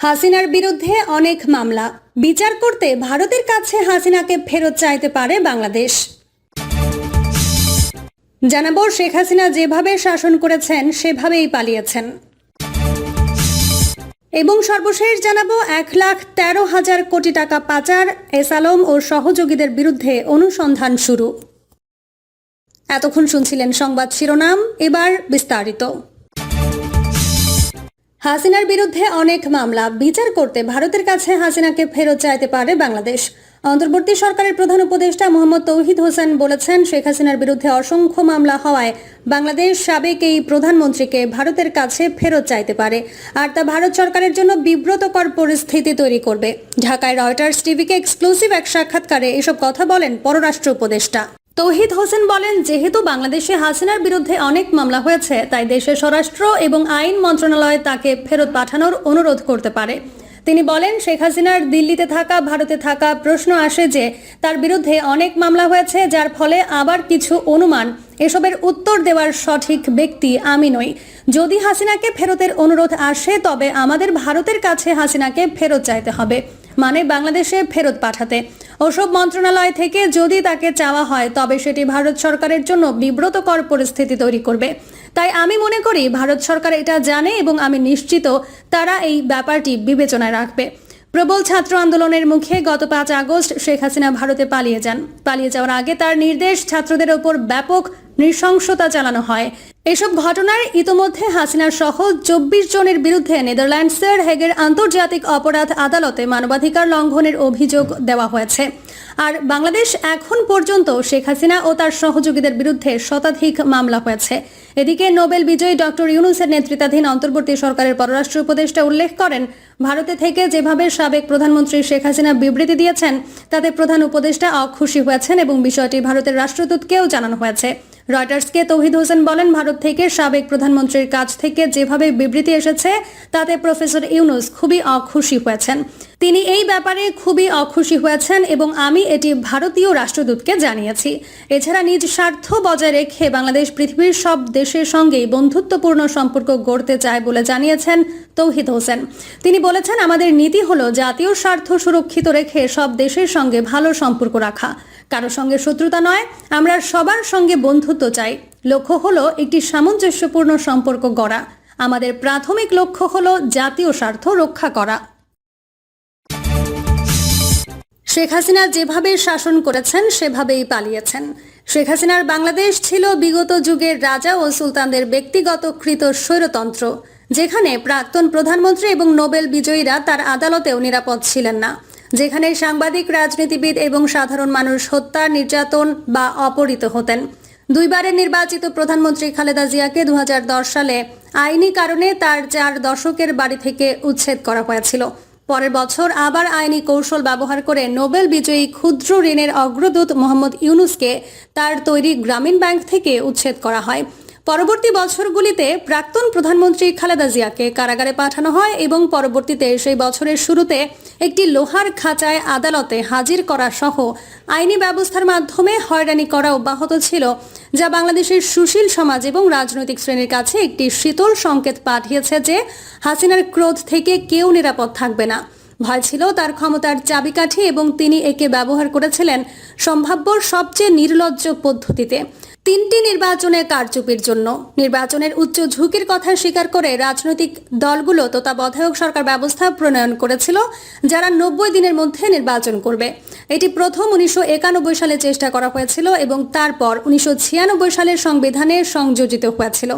হাসিনার বিরুদ্ধে অনেক মামলা। বিচার করতে ভারতের কাছে হাসিনাকে ফেরত চাইতে পারে বাংলাদেশ। জানাব শেখ হাসিনা যেভাবে শাসন করেছেন, সেভাবেই পালিয়েছেন। এবং সর্বশেষ জানাব এক লাখ তেরো হাজার কোটি টাকা পাচার, এস আলম ও সহযোগীদের বিরুদ্ধে অনুসন্ধান শুরু। এতক্ষণ শুনছিলেন সংবাদ শিরোনাম, এবার বিস্তারিত। হাসিনার বিরুদ্ধে অনেক মামলা, বিচার করতে ভারতের কাছে হাসিনাকে ফেরত চাইতে পারে বাংলাদেশ। অন্তর্বর্তী সরকারের প্রধান উপদেষ্টা মোহাম্মদ তৌহিদ হোসেন বলেছেন, শেখ হাসিনার বিরুদ্ধে অসংখ্য মামলা হওয়ায় বাংলাদেশ সাবেক এই প্রধানমন্ত্রীকে ভারতের কাছে ফেরত চাইতে পারে আর তা ভারত সরকারের জন্য বিব্রতকর পরিস্থিতি তৈরি করবে। ঢাকায় রয়টার্স টিভিকে এক্সক্লুসিভ এক সাক্ষাৎকারে এসব কথা বলেন পররাষ্ট্র উপদেষ্টা। তৌহিদ হোসেন বলেন, যেহেতু বাংলাদেশে হাসিনার বিরুদ্ধে অনেক মামলা হয়েছে, তাই দেশের স্বরাষ্ট্র এবং আইন মন্ত্রণালয় তাকে ফেরত পাঠানোর অনুরোধ করতে পারে। তিনি বলেন, শেখ হাসিনার দিল্লিতে থাকা, ভারতে থাকা প্রশ্ন আসে যে, তার বিরুদ্ধে অনেক মামলা হয়েছে, যার ফলে আবার কিছু অনুমান। এসবের উত্তর দেওয়ার সঠিক ব্যক্তি আমি নই। যদি হাসিনাকে ফেরতের অনুরোধ আসে, তবে আমাদের ভারতের কাছে হাসিনাকে ফেরত চাইতে হবে মানে বাংলাদেশে ফেরত পাঠাতে। ওসব মন্ত্রণালয় থেকে যদি তাকে চাওয়া হয়, তবে সেটি ভারত সরকারের জন্য বিব্রতকর পরিস্থিতি তৈরি করবে। তাই আমি মনে করি, ভারত সরকার এটা জানে এবং আমি নিশ্চিত তারা এই ব্যাপারটি বিবেচনায় রাখবে। প্রবল ছাত্র আন্দোলনের মুখে গত পাঁচ আগস্ট শেখ হাসিনা ভারতে পালিয়ে যান। পালিয়ে যাওয়ার আগে তার নির্দেশ ছাত্রদের ওপর ব্যাপক নৃশংসতা চালানো হয়। এসব ঘটনার ইতোমধ্যে হাসিনা সহ চব্বিশ জনের বিরুদ্ধে নেদারল্যান্ডসের হেগের আন্তর্জাতিক অপরাধ আদালতে মানবাধিকার লঙ্ঘনের অভিযোগ দেওয়া হয়েছে। আর বাংলাদেশ এখন পর্যন্ত শেখ হাসিনা ও তার সহযোগীদের বিরুদ্ধে শতাধিক মামলা হয়েছে। এদিকে নোবেল বিজয়ী ডক্টর ইউনুসের নেতৃত্বাধীন অন্তর্বর্তী সরকারের পররাষ্ট্র উপদেষ্টা উল্লেখ করেন, ভারতে থেকে যেভাবে সাবেক প্রধানমন্ত্রী শেখ হাসিনা বিবৃতি দিয়েছেন, তাতে প্রধান উপদেষ্টা অখুশি হয়েছেন এবং বিষয়টি ভারতের রাষ্ট্রদূতকেও জানানো হয়েছে। রয়টার্সকে তৌহিদ হোসেন বলেন, ভারত থেকে সাবেক প্রধানমন্ত্রীর কাছ থেকে যেভাবে বিবৃতি এসেছে, তাতে প্রফেসর ইউনুস খুবই অখুশি হয়েছেন। তিনি এই ব্যাপারে খুবই অখুশি হয়েছেন এবং আমি এটি ভারতীয় রাষ্ট্রদূতকে জানিয়েছি। এছাড়া নিজ স্বার্থ বজায় রেখে বাংলাদেশ পৃথিবীর সব দেশের সঙ্গেই বন্ধুত্বপূর্ণ সম্পর্ক গড়তে চায় বলে জানিয়েছেন তৌহিদ হোসেন। তিনি বলেছেন, আমাদের নীতি হলো জাতীয় স্বার্থ সুরক্ষিত রেখে সব দেশের সঙ্গে ভালো সম্পর্ক রাখা। কারও সঙ্গে শত্রুতা নয়, আমরা সবার সঙ্গে বন্ধুত্ব চাই। লক্ষ্য হলো একটি সামঞ্জস্যপূর্ণ সম্পর্ক গড়া। আমাদের প্রাথমিক লক্ষ্য হলো জাতীয় স্বার্থ রক্ষা করা। শেখ হাসিনা যেভাবে শাসন করেছেন, সেভাবেই পালিয়েছেন। শেখ হাসিনার বাংলাদেশ ছিল বিগত যুগের রাজা ও সুলতানদের ব্যক্তিগত কৃত স্বৈরতন্ত্র, যেখানে প্রাক্তন প্রধানমন্ত্রী এবং নোবেল বিজয়ীরা তার আদালতেও নিরাপদ ছিলেন না। যেখানে সাংবাদিক, রাজনীতিবিদ এবং সাধারণ মানুষ হত্যা নির্যাতন বা অপহৃত হতেন। দুইবারের নির্বাচিত প্রধানমন্ত্রী খালেদা জিয়াকে দু হাজার দশ সালে আইনি কারণে তার চার দশকের বাড়ি থেকে উচ্ছেদ করা হয়েছিল। পরের বছর আবার আইনি কৌশল ব্যবহার করে নোবেল বিজয়ী ক্ষুদ্র ঋণের অগ্রদূত মোহাম্মদ ইউনুসকে তার তৈরি গ্রামীণ ব্যাংক থেকে উচ্ছেদ করা হয়। পরবর্তী বছরগুলিতে প্রাক্তন প্রধানমন্ত্রী খালেদা জিয়াকে কারাগারে পাঠানো হয় এবং পরবর্তীতে সেই বছরের শুরুতে একটি লোহার খাঁচায় আদালতে হাজির করা সহ আইনি ব্যবস্থার মাধ্যমে হয়রানি করা অব্যাহত ছিল, যা বাংলাদেশের সুশীল সমাজ এবং রাজনৈতিক শ্রেণির কাছে একটি শীতল সংকেত পাঠিয়েছে যে হাসিনার ক্রোধ থেকে কেউ নিরাপদ থাকবে না। ভয় ছিল, তার ক্ষমতার চাবিকাঠি এবং তিনি একে ব্যবহার করেছিলেন সম্ভাব্য সবচেয়ে নির্লজ্জ পদ্ধতিতে। তিনটি নির্বাচনে কারচুপির জন্য। নির্বাচনের উচ্চ ঝুঁকির কথা স্বীকার করে রাজনৈতিক দলগুলো তত্ত্বাবধায়ক সরকার ব্যবস্থা প্রণয়ন করেছিল, যারা নব্বই দিনের মধ্যে নির্বাচন করবে। এটি প্রথম উনিশশো একানব্বই সালে চেষ্টা করা হয়েছিল এবং তারপর উনিশশো ছিয়ানব্বই সালের সংবিধানে সংযোজিত হয়েছিল।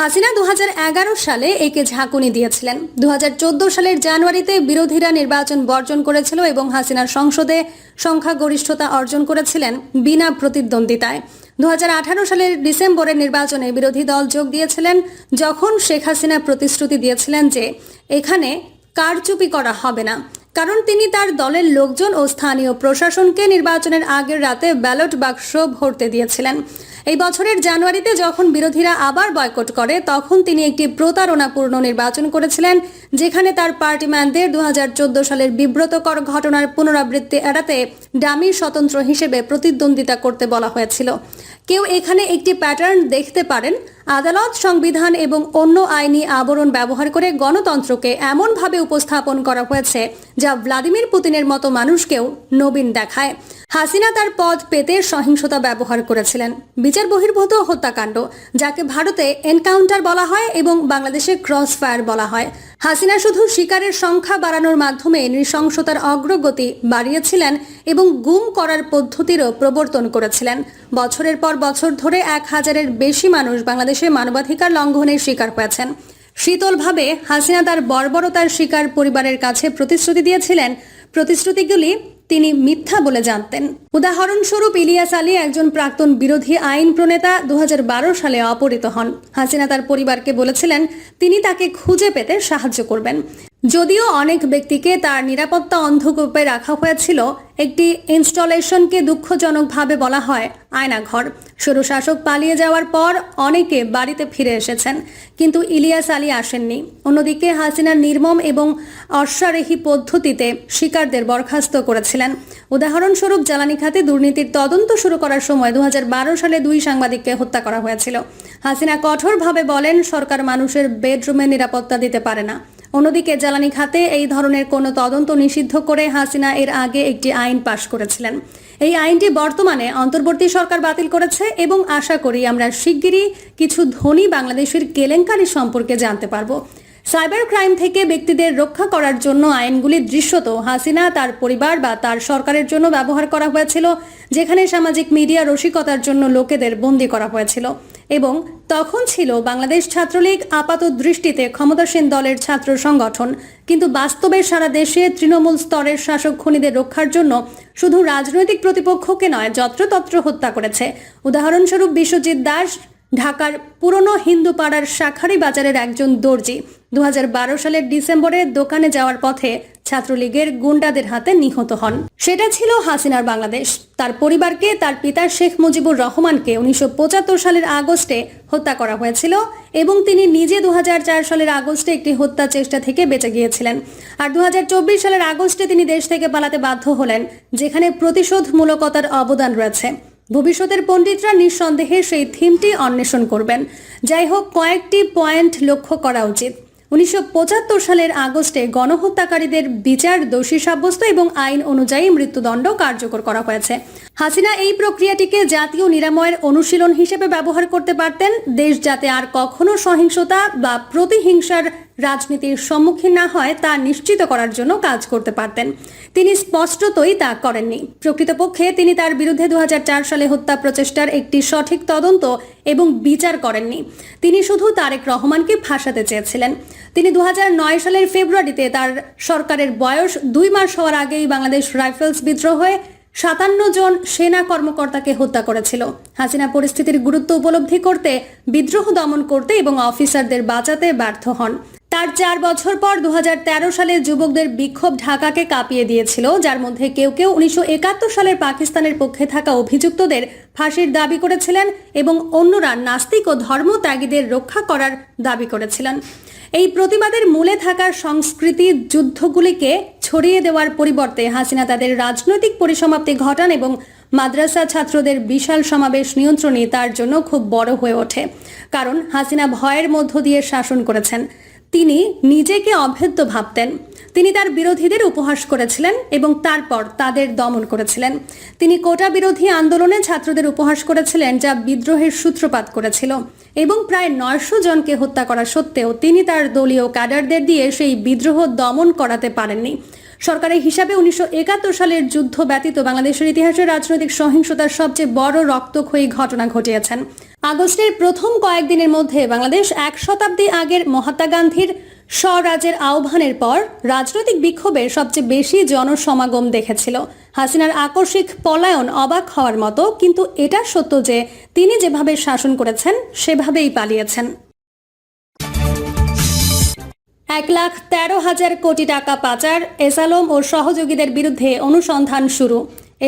হাসিনা দু হাজার এগারো সালে একে ঝাঁকুনি দিয়েছিলেন। দু হাজার চোদ্দ সালের জানুয়ারিতে বিরোধীরা নির্বাচন বর্জন করেছিল এবং হাসিনার সংসদে সংখ্যাগরিষ্ঠতা অর্জন করেছিলেন বিনা প্রতিদ্বন্দ্বিতায়। দু হাজার আঠারো সালের ডিসেম্বরের নির্বাচনে বিরোধী দল যোগ দিয়েছিলেন যখন শেখ হাসিনা প্রতিশ্রুতি দিয়েছিলেন যে এখানে কারচুপি করা হবে না। কারণ তিনি তার দলের লোকজন ও স্থানীয় প্রশাসনকে নির্বাচনের আগের রাতে ব্যালট বাক্স ভরতে দিয়েছিলেন। এই বছরের জানুয়ারিতে যখন বিরোধীরা আবার বয়কট করে, তখন তিনি একটি প্রতারণাপূর্ণ নির্বাচন করেছিলেন, যেখানে তার পার্টিম্যানদের দু হাজার চোদ্দ সালের বিব্রতকর ঘটনার পুনরাবৃত্তি এড়াতে ডামি স্বতন্ত্র হিসেবে প্রতিদ্বন্দ্বিতা করতে বলা হয়েছিল। কেউ এখানে একটি প্যাটার্ন দেখতে পারেন। আদালত, সংবিধান এবং অন্য আইনি আবরণ ব্যবহার করে গণতন্ত্রকে এমনভাবে উপস্থাপন করা হয়েছে যা ভ্লাদিমির পুতিনের মতো মানুষকেও নবীন দেখায়। হাসিনা তার পদ পেতে সহিংসতা ব্যবহার করেছিলেন। বিচার বহির্ভূত হত্যাকাণ্ড, যাকে ভারতে এনকাউন্টার বলা হয় এবং বাংলাদেশে ক্রস ফায়ার বলা হয়। হাসিনা শুধু শিকারের সংখ্যা বাড়ানোর মাধ্যমে নৃশংসতার অগ্রগতি বাড়িয়েছিলেন এবং গুম করার পদ্ধতিরও প্রবর্তন করেছিলেন। বছরের পর বছর ধরে এক হাজারের বেশি মানুষ বাংলাদেশে মানবাধিকার লঙ্ঘনের শিকার হয়েছেন। শীতলভাবে হাসিনা তার বর্বরতার শিকার পরিবারের কাছে প্রতিশ্রুতি দিয়েছিলেন। প্রতিশ্রুতিগুলি তিনি মিথ্যা বলে জানতেন। উদাহরণস্বরূপ ইলিয়াস আলী একজন প্রাক্তন বিরোধী আইন প্রণেতা দু হাজার বারো সালে অপহৃত হন। হাসিনা তার পরিবারকে বলেছিলেন, তিনি তাকে খুঁজে পেতে সাহায্য করবেন। যদিও অনেক ব্যক্তিকে তার নিরাপত্তা অন্ধকূপে রাখা হয়েছিল, একটি ইনস্টলেশনকে দুঃখজনকভাবে বলা হয় আয়নাঘর। স্বৈরশাসক পালিয়ে যাওয়ার পর অনেকে বাড়িতে ফিরে এসেছেন, কিন্তু ইলিয়াস আলী আসেননি। অন্যদিকে হাসিনার নির্মম এবং অশ্বারেহী পদ্ধতিতে শিকারদের বরখাস্ত করেছিলেন। উদাহরণস্বরূপ, জ্বালানি খাতে দুর্নীতির তদন্ত শুরু করার সময় দু হাজার বারো সালে দুই সাংবাদিককে হত্যা করা হয়েছিল। হাসিনা কঠোরভাবে বলেন, সরকার মানুষের বেডরুমে নিরাপত্তা দিতে পারে না। অন্যদিকে জ্বালানি খাতে এই ধরনের কোনো তদন্ত নিষিদ্ধ করে হাসিনা এর আগে একটি আইন পাশ করেছিলেন। এই আইনটি বর্তমানে অন্তর্বর্তী সরকার বাতিল করেছে এবং আশা করি আমরা শিগগিরই কিছু ধনী বাংলাদেশের কেলেঙ্কারি সম্পর্কে জানতে পারব। সাইবার ক্রাইম থেকে ব্যক্তিদের রক্ষা করার জন্য আইনগুলি দৃশ্যত হাসিনা, তার পরিবার বা তার সরকারের জন্য ব্যবহার করা হয়েছিল, যেখানে সামাজিক মিডিয়া রসিকতার জন্য লোকেদের বন্দী করা হয়েছিল। এবং তখন ছিল বাংলাদেশ ছাত্রলীগ আপাত দৃষ্টিতে ক্ষমতাসীন দলের ছাত্র সংগঠন। কিন্তু বাস্তবে সারা দেশে তৃণমূল স্তরের শাসক খুনিদের রক্ষার জন্য শুধু রাজনৈতিক প্রতিপক্ষকে নয়, যত্রতত্র হত্যা করেছে। উদাহরণস্বরূপ বিশ্বজিৎ দাস, ঢাকার পুরনো হিন্দু পাড়ার শাখারি বাজারের একজন দর্জি। দু হাজার বারো সালের ডিসেম্বরে দোকানে যাওয়ার পথে ছাত্রলীগের গুন্ডাদের হাতে নিহত হন। সেটা ছিল হাসিনার বাংলাদেশ। তার পরিবারকে তার পিতা শেখ মুজিবুর রহমানকে উনিশশো পঁচাত্তর সালের আগস্টে হত্যা করা হয়েছিল এবং তিনি নিজে দুহাজার চার সালের আগস্টে একটি হত্যা চেষ্টা থেকে বেঁচে গিয়েছিলেন। আর দুহাজার চব্বিশ সালের আগস্টে তিনি দেশ থেকে পালাতে বাধ্য হলেন, যেখানে প্রতিশোধমূলকতার অবদান রয়েছে। ভবিষ্যতের পণ্ডিতরা নিঃসন্দেহে সেই থিমটি অন্বেষণ করবেন। যাই হোক, কয়েকটি পয়েন্ট লক্ষ্য করা উচিত। উনিশশো পঁচাত্তর সালের আগস্টে গণহত্যাকারীদের বিচার, দোষী সাব্যস্ত এবং আইন অনুযায়ী মৃত্যুদণ্ড কার্যকর করা হয়েছে। হাসিনা এই প্রক্রিয়াটিকে জাতীয় নিরাময়ের অনুশীলন হিসেবে ব্যবহার করতে পারতেন। দেশ যাতে আর কখনো সহিংসতা বা প্রতিহিংসার রাজনীতির সম্মুখীন না হয় তা নিশ্চিত করার জন্য কাজ করতে পারতেন। তিনি স্পষ্টতই তা করেননি। প্রকৃতপক্ষে তিনি তার বিরুদ্ধে দু হাজার চার সালে হত্যা প্রচেষ্টার একটি সঠিক তদন্ত এবং বিচার করেননি। তিনি শুধু তারেক রহমানকে ফাঁসাতে চেয়েছিলেন। তিনি দু হাজার নয় সালের ফেব্রুয়ারিতে তার সরকারের বয়স দুই মাস হওয়ার আগেই বাংলাদেশ রাইফেলস বিদ্রোহে সাতান্ন জন সেনা কর্মকর্তাকে হত্যা করেছিল। হাসিনা পরিস্থিতির গুরুত্ব উপলব্ধি করতে, বিদ্রোহ দমন করতে এবং অফিসারদের বাঁচাতে ব্যর্থ হন। তার চার বছর পর দু হাজার তেরো সালে যুবকদের বিক্ষোভ ঢাকাকে কাঁপিয়ে দিয়েছিল, যার মধ্যে কেউ কেউ উনিশশো সালের পাকিস্তানের পক্ষে থাকা অভিযুক্তদের ফাঁসির দাবি করেছিলেন এবং অন্যরা নাস্তিক ও ধর্মত্যাগীদের রক্ষা করার দাবি করেছিলেন। এই প্রতিবাদের মূলে থাকা সংস্কৃতি যুদ্ধগুলিকে ছড়িয়ে দেওয়ার পরিবর্তে হাসিনা তাদের রাজনৈতিক পরিসমাপ্তি ঘটান এবং মাদ্রাসা ছাত্রদের বিশাল সমাবেশ নিয়ন্ত্রণে তার জন্য খুব বড় হয়ে ওঠে, কারণ হাসিনা ভয়ের মধ্য দিয়ে শাসন করেছেন। তিনি নিজেকে অভেদ্য ভাবতেন। তিনি তার বিরোধীদের উপহাস করেছিলেন এবং তারপর তাদের দমন করেছিলেন। তিনি কোটা বিরোধী আন্দোলনে ছাত্রদের উপহাস করেছিলেন যা বিদ্রোহের সূত্রপাত করেছিল এবং প্রায় নয়শো জনকে হত্যা করা সত্ত্বেও তিনি তার দলীয় ক্যাডারদের দিয়ে সেই বিদ্রোহ দমন করাতে পারেননি। সরকারের হিসাবে উনিশশো একাত্তর সালের যুদ্ধ ব্যতীত বাংলাদেশের ইতিহাসে রাজনৈতিক সহিংসতার সবচেয়ে বড় রক্তক্ষয়ী ঘটনা ঘটিয়েছেন। আগস্টের প্রথম কয়েকদিনের মধ্যে বাংলাদেশ এক শতাব্দী আগের মহাত্মা গান্ধীর স্বরাজের আহ্বানের পর রাজনৈতিক বিক্ষোভের সবচেয়ে বেশি জনসমাগম দেখেছিল। হাসিনার আকস্মিক পলায়ন অবাক হওয়ার মতো, কিন্তু এটা সত্য যে তিনি যেভাবে শাসন করেছেন, সেভাবেই পালিয়েছেন। এক লাখ তেরো হাজার কোটি টাকা পাচার, এসালম ও সহযোগীদের বিরুদ্ধে অনুসন্ধান শুরু।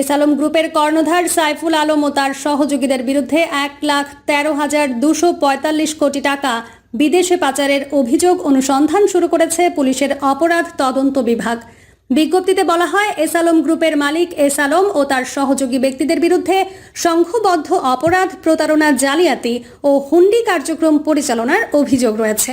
এসালম গ্রুপের কর্ণধার সাইফুল আলম ও তার সহযোগীদের বিরুদ্ধে এক লাখ তেরো হাজার দুশো পঁয়তাল্লিশ কোটি টাকা বিদেশে পাচারের অভিযোগ অনুসন্ধান শুরু করেছে পুলিশের অপরাধ তদন্ত বিভাগ। বিজ্ঞপ্তিতে বলা হয়, এসালম গ্রুপের মালিক এসালম ও তার সহযোগী ব্যক্তিদের বিরুদ্ধে সংঘবদ্ধ অপরাধ প্রতারণা জালিয়াতি ও হুন্ডি কার্যক্রম পরিচালনার অভিযোগ রয়েছে।